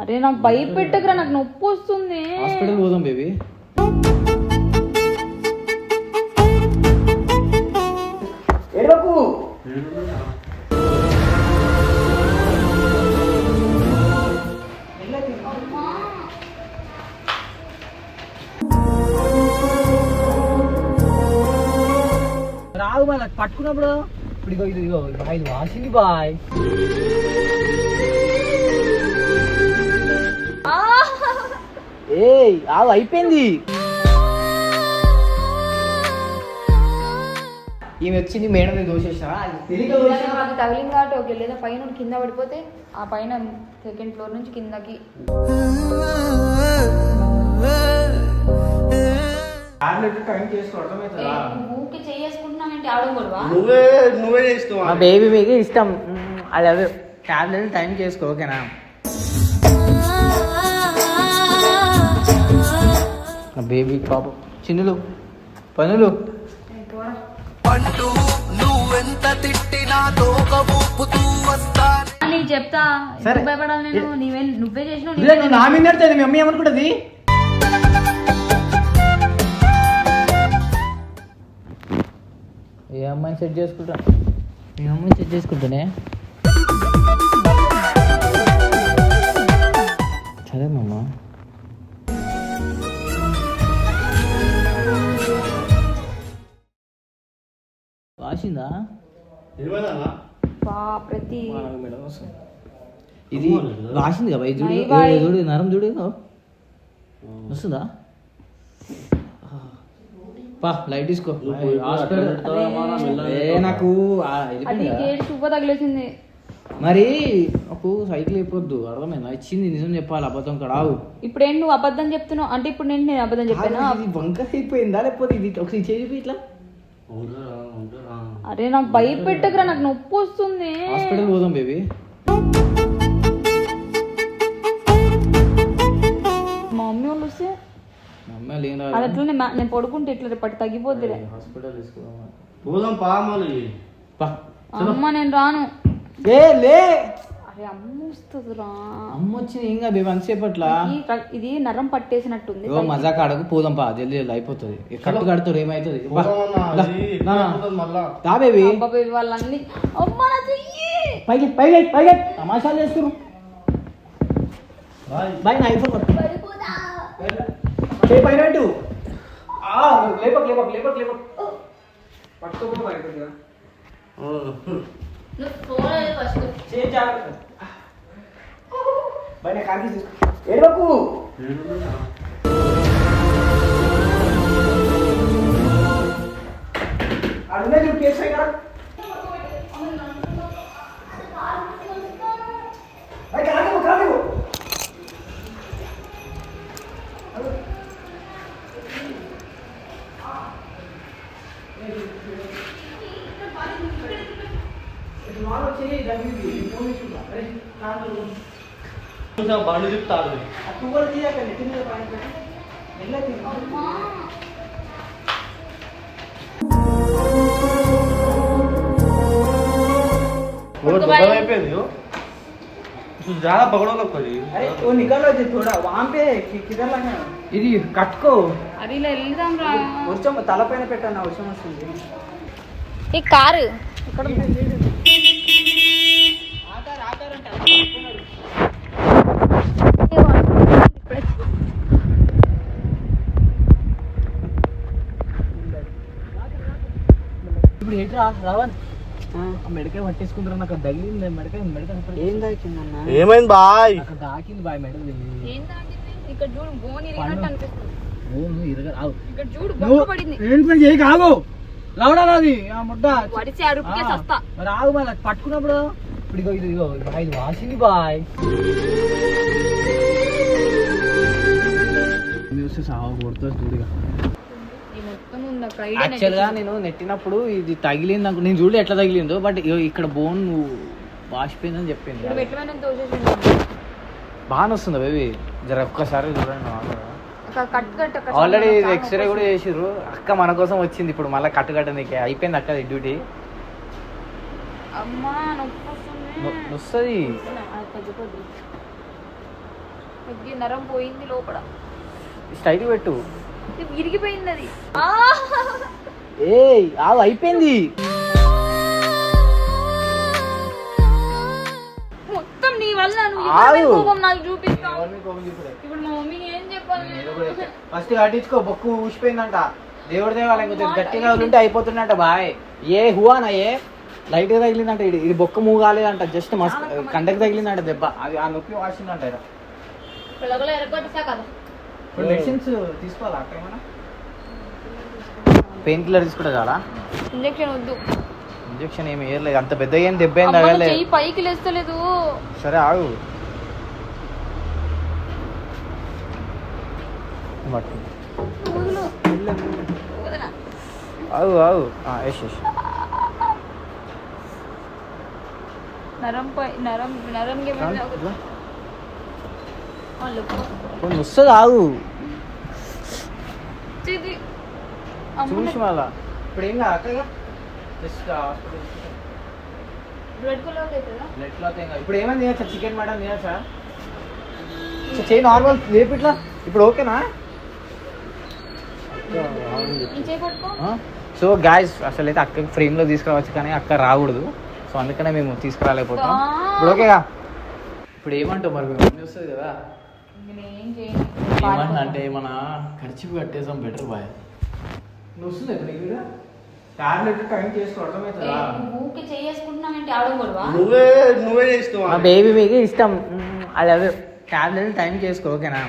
అరే నాకు భయపెట్టకురా నాకు నొప్పి వస్తుంది. హాస్పిటల్ పోదాం బేబీ. రాదు మళ్ళీ పట్టుకున్నప్పుడు ఇప్పుడు ఇగో ఇది బాయ్ ఇది వాసింది బాయ్. ఏయ్ ఆవు అయిపోయింది. ఈమె వచ్చింది మేడం నేను దోషేసిన తెలియక దోషేసిన అది తగిలింది కాబట్టి ఓకే లేదా పైన కింద పడిపోతే ఆ పైన సెకండ్ ఫ్లోర్ నుంచి కిందకి. టాబ్లెట్ టైం చేసుకో ఏ, అర్థమవుతుందా నువ్వు ఆడడం కూడా నువ్వే నువ్వే చేస్తావు మా బేబీ మీకు ఇష్టం. మ్మ్, అది అదే టాబ్లెట్ టైం చేసుకో ఓకేనా? నా బేబీ పాపం. చిన్నులు పనులు నీకు చెప్తా సరే. ఎందుకు భయపడాలి నేను? నీవే నువ్వే చేసినావు ఇదే నీవే నువ్వు నా మీద నెడతాది మీ అమ్మ ఏమనుకుంటుంది? ఏ అమ్మాయిని సెట్ చేసుకుంటా? మీ అమ్మాయిని సెట్ చేసుకుంటానే? సరే వాసిందా ప్రతి ఇది వాసింది కదా ఇది చూడు నరం చూడు. వస్తుందా? పా లైట్ తీసుకో. నాకు అది తగిలేసింది. మరి నాకు సైకిల్ అయిపోద్దు అర్థమైందా? ఇచ్చింది నిజం చెప్పాలి అబద్ధం కడావు ఇప్పుడు ఏంటి నువ్వు అబద్ధం చెప్తున్నావు? అంటే ఇప్పుడు నేను నేను అబద్ధం చెప్పానా? ఇది వంక అయిపోయిందా లేకపోతే ఇది ఒకసారి చేసి ఇట్లా? అరే నాకు భయపెట్టకురా నాకు నొప్పి వస్తుంది. హాస్పిటల్ పోదాం బేబీ. మా మమ్మీ వాళ్ళు వస్తే అది అట్లనే నేను పడుకుంటే ఇట్లా రేపటి తగ్గిపోద్దిలే. హాస్పిటల్ పోదాం పా. అమ్మ నేను రాను. ఏ లే. అరే అమ్మ వస్తుందిరా అమ్మ వచ్చింది ఏం కాదు ర- ఇది నరం పట్టేసినట్టుంది ఓ మజా కాడకు పోదాం పా జల్దీ జల్దీ అయిపోతుంది. కట్టు కడుతారు ఏమైతుంది పా. పోదామన్నా లా, అది నా, నా. పోతుంది మళ్ళా? దా బేబీ. బాబాయ్ వాళ్ళన్ని. అమ్మ నా చెయ్యి. పైకి పైకి పైకి తమాషాలు చేస్తున్నారు బాయ్. బాయ్ నా ఐఫోన్ పట్టు. చేయి పైన పెట్టు. లేపక్ లేపక్ లేపక్ లేపక్. కొద్దిగా. చేయి జాగ్రత్త. బయట కాకి తీసుకో. ఏడవకు. అడుగునే చూడు కేసు పైన. బయట కాకివ్వు, కాకివ్వు. ఇటు వాళ్ళు వచ్చి దగ్గరికి ఫోన్ తీసుకుంటా. అరే, నాన్న కొంచెం బండి తిప్పుతాడు ఆ తువ్వలు తీయక నెత్తి మీద పైన పెట్టి, మెల్లగా తీయ్. అయిపోయింది చాలా పగడలో కొద్ది अरे वो निकल रहे थे थोड़ा वहाँ पे कि- किधर लगा ఇది కట్టుకో అరే ఇలా వెళ్దాం రా వర్షం తలపైన పెట్టాను వర్షం వస్తుంది ఈ కారు ఇక్కడ ఇప్పుడు ఏంట్రా రావన్ ఆ మెడకాయ పట్టేసుకుంటారా? నాకు తగిలింది మెడకాయ మెడకాయ ఏం ఏమైంది బాయ్? దాకింది బాయ్ మెడ ఏం తాకింది? ఇక్కడ చూడు బోన్ ఇరిగినట్టు అనిపిస్తుంది. ఇరగ ఇక్కడ చూడు బొక్క పడింది ఏంటి పని చేయి కాగు లవడా అది ఆ ముద్ద. వడిసి అరుపుకే సస్తా. మరి ఆగు మళ్ళీ పట్టుకున్నప్పుడు ఇప్పుడు ఇగో ఇది ఇగో బాయ్ ఇది వాసింది బాయ్ వస్తే సాగు కొడుతుంది చూడిగా ఈ మొత్తం ఉంది అక్కడ యాక్చువల్గా నేను నెట్టినప్పుడు ఇది తగిలింది అనుకో నేను చూడలే ఎట్లా తగిలిందో బట్ ఇక్కడ బోన్ వాసిపోయిందని చెప్పింది. బాగానే వస్తుంది బేబీ జర ఒక్కసారి చూడండి ఆల్రెడీ ఎక్స్రే కూడా చేసిర్రు. అక్క మన కోసం వచ్చింది ఇప్పుడు మళ్ళీ కట్టు కట్టడానికి అయిపోయింది అక్క డ్యూటీ అమ్మా నొప్పి వస్తుంది అది తగ్గిపోద్ది నరం పోయింది లోపల. స్టైల్ పెట్టు. విరిగిపోయింది అది! ఏయ్ ఆవు అయిపోయింది. మొత్తం నీ వల్ల నువ్వు కోపం నాకు చూపిస్తావు ఇప్పుడు మా మమ్మీని ఏం చెప్పాలి? ఫస్ట్ కట్టించుకో బొక్కు ఊసిపోయిందంట. దేవుడి దేవాలయం గట్టిగా ఉంటే అయిపోతుందంట బాయ్. ఏ హువానా ఏ? లైట్గా తగిలిందంట ఇది ఇది బొక్క మూవ్ కాలేదంట జస్ట్ మస్తు కండకి తగిలిందంట దెబ్బ. అది ఆ నొప్పి వాసిందంట ఇప్పుడు మెడిసిన్స్ తీసుకోవాలా అక్కడ పెయిన్ కిల్లర్ తీసుకుంటే చాలా? ఇంజక్షన్ వద్దు. ఇంజక్షన్ ఏమి వేయలేదు అంత పెద్ద ఏం దెబ్బ ఏం చెయ్యి పైకి లేస్తలేదు. సరే ఆగు. ఆగు ఆగు. ఆ, యష్ యష్ నరం పై నరం నరంకి వెళ్ళి ఒక- ఇట్లా. వాళ్ళు కొన్ని వస్తుంది ఆగు ఇది అమ్మ చూసి మళ్ళా ఇప్పుడు ఏం జస్ట్ బ్లడ్ బ్లడ్ క్లాత్ ఏం కాదు. ఇప్పుడు ఏమైంది తినచ్చా చికెన్ మటన్ తినచ్చా చేయి నార్మల్ లేపు ఇట్లా. ఇప్పుడు ఓకేనా సో గాయస్ అసలు అయితే అక్క ఫ్రేమ్లో తీసుకురావచ్చు కానీ అక్క రాకూడదు. సో అందుకనే మేము తీసుకురాలేకపోతాం. ఇప్పుడు ఓకేగా? ఇప్పుడు ఏమంటావు మరి? మేము మమ్మీ వస్తుంది కదా. ఏమంటా అంటే మన ఖర్చు కట్టేసాం బెటర్ బాయ్. నువ్వు వస్తుంది ఇప్పుడు టాబ్లెట్ టైం చేసుకో అర్థమవుతుందా? నువ్వే నువ్వే చేస్తావు? మా బేబీ మీకు ఇష్టం. అది అదే టాబ్లెట్ టైం చేసుకో ఓకేనా?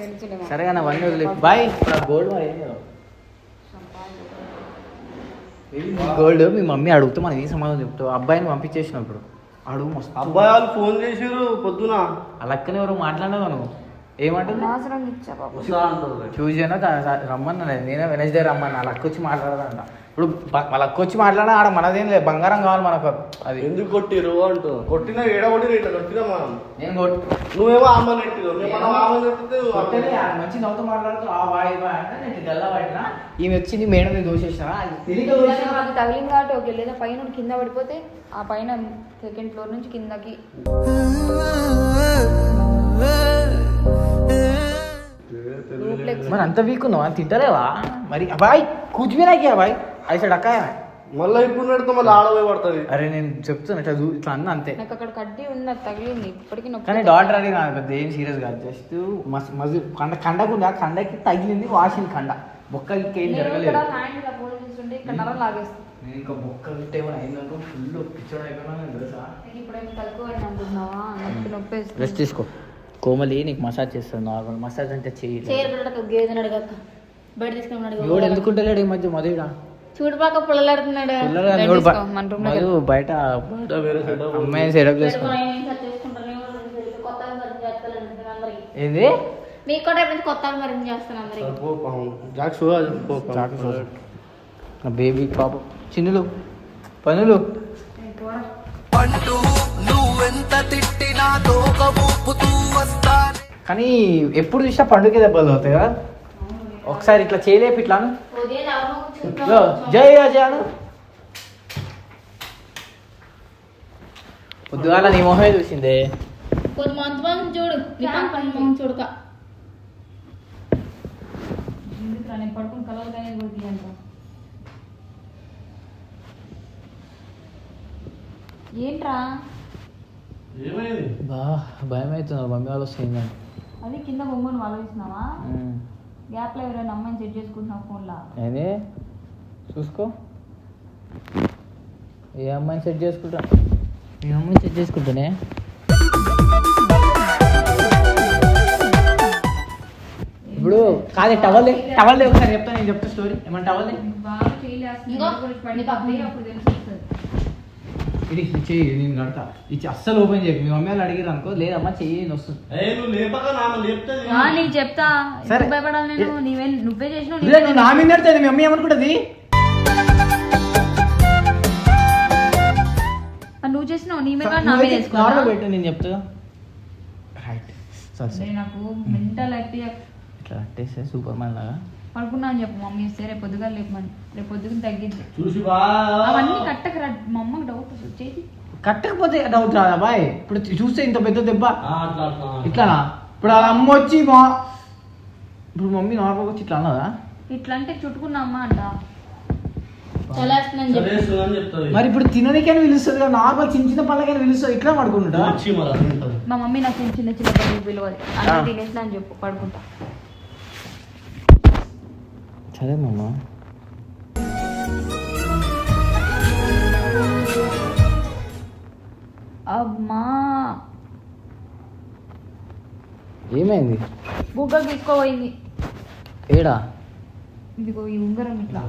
తెలుసులే సరే కానీ అవన్నీ వదిలే బాయ్. ఇప్పుడు ఆ గోల్డ్ మరి ఏం చేద్దాం గోల్డ్ మీ మమ్మీ అడుగుతూ మనం ఈ సమాధానం చెప్తావు? అబ్బాయిని పంపించేసినప్పుడు. అడుగు మస్తు. అబ్బాయి వాళ్ళు ఫోన్ చేసిర్రు పొద్దున. అలక్కనే ఎవరు మాట్లాడినావు నువ్వు? ఏమంటుంది? ట్యూస్డేనా రమ్మన్నా నేనే. వెనస్డే రమ్మన్నా. అక్క వచ్చి మాట్లాడదంట. ఇప్పుడు అక్క వచ్చి మాట్లాడినా ఆడ మనదేం లేదు. బంగారం కావాలి మనకు. అది. ఎందుకు కొట్టిరు అంటూ. కొట్టినా ఏడ కొట్టిన ఇట్లా కొట్టినా మనం. నేను కొట్- నువ్వేమో అమ్మ నెట్టిరు కొట్టలే, మంచి నవ్వుతూ మాట్లాడుతూ ఆ వాయి వాయి అంటే నేను గల్లా ఈమె వచ్చింది మేడం నేను దోషేసిన దోషేసిన అది తగిలింది కాబట్టి ఓకే. లేదా పైన కింద పడిపోతే ఆ పైన సెకండ్ ఫ్లోర్ నుంచి కిందకి. మరి అంత వీక్ ఉన్నావా? తింటలేవా? మరి బాయ్ కూర్చుపోయినా క్యా బాయ్ ఐసైడ్ అక్క? మళ్ళీ ఇప్పుడు నెడితే మళ్ళీ ఆడవే పడుతుంది. అరే నేను చెప్తున్నా ఇట్లా ఇట్లా అన్న అంతే. నాకు అక్కడ కడ్డీ ఉంది తగిలింది. ఇప్పటికీ నొప్పి కానీ డాక్టర్ అది కాదు పెద్ద ఏం సీరియస్ కాదు. జస్ట్ మస్ మజు కండ కండకుండా కండకి తగిలింది వాసింది కండ. బొక్కకి ఏం నేను ఇక్కడ జరగలేదు నేను ఇంకా బొక్క ఏమైనా అయిందనుకో ఫుల్ పిచ్చోడు అయిపోయినా నేను తెలుసా? వేస్తుంది. రెస్ట్ తీసుకో. కోమలి నీకు మసాజ్ చేస్తాను నార్మల్. మసాజ్ అంటే అడగక బయట తీసుకుని ఎవడు ఎందుకుంటలేడు ఈ మధ్య మధుడా చూడుపాక పుల్లలాడుతున్నాడు. పిల్లలు బయట అమ్మాయిని సెటప్ ఏంది? మీకు కూడా ఎప్పుడు కొత్త మరి చేస్తాను అందరికి. బేబీ పాప. చిన్నులు పనులు కానీ ఎప్పుడు చూసినా పండుగ దెబ్బలు అవుతాయి కదా? ఒకసారి ఇట్లా చేయలేపు ఇట్లాను? ఇగో, జై అజయాను పొద్దుగాల నీ మొహమే చూసిందే కొద్ది మంత్ మంత్ చూడు చూడక పడుకుని కలర్ కానీ కొడుతుందంట ఏంట్రా ఏమైంది బా భయం అవుతున్నారు మమ్మీ వాళ్ళు వస్తుంది అది కింద బొమ్మను ఆలోచిస్తున్నావా గ్యాప్లో ఎవరైనా అమ్మాయిని సెట్ చేసుకుంటున్నావు ఫోన్లో చూసుకో. ఏ అమ్మాయిని సెట్ చేసుకుంటా? ఏ అమ్మాయిని సెట్ చేసుకుంటానే? ఇప్పుడు కాదే టవల్ టవల్ ఒకసారి చెప్తా నేను చెప్తా స్టోరీ ఏమన్నా టవల్ బాగా చేయలేస్తుంది అప్పుడు తెలుస్తుంది. ఇది చెయ్యి నేను కడతా. ఇది అస్సలు ఓపెన్ చేయకు. మీ మమ్మీ వాళ్ళు అడిగారు అనుకో లేదమ్మా చెయ్యి నేను వస్తుంది చెప్తా. సరే. భయపడాలి నువ్వే చేసినావు నా మీద నడుతుంది మీ మమ్మీ ఏమనుకుంటుంది? నీ మీద నా మీద వేసుకోవాలా? నార్మల్ పెట్టు నేను చెప్తా. రైట్ సరే నాకు మెంటల్ అయితే ఇట్లా సూపర్ మ్యాన్ లాగా. పడుకున్నా అని చెప్పు మమ్మీ వస్తే రేపు పొద్దుగా లేపమని. రేపు పొద్దుగా తగ్గింది. చూసి అవన్నీ కట్టకరా మా అమ్మకి డౌట్ వస్తుంది. చేతి కట్టకపోతే డౌట్ రాదా బాయ్? ఇప్పుడు చూస్తే ఇంత పెద్ద దెబ్బ. ఇట్లానా? ఇప్పుడు అమ్మ వచ్చి మా ఇప్పుడు మమ్మీ నార్మల్గా వచ్చి ఇట్లా అన్నదా? ఇట్లా అంటే చుట్టుకున్నామా అంట. మరి ఇప్పుడు తిననికైనా పిలుస్తుంది కదా నార్మల్ చిన్న చిన్న పళ్ళకైనా పిలుస్తుంది ఇట్లా పడుకుంటా. మా మమ్మీ నాకు చిన్న చిన్న చిన్న పిలవాలి ఆ. తినేసిన అని చెప్పు పడుకుంటా. సరే మమ్మ అమ్మా. ఏమైంది? బుగ్గ తీసుకోపోయింది ఏడా? ఇదిగో ఈ ఉంగరం ఇట్లా.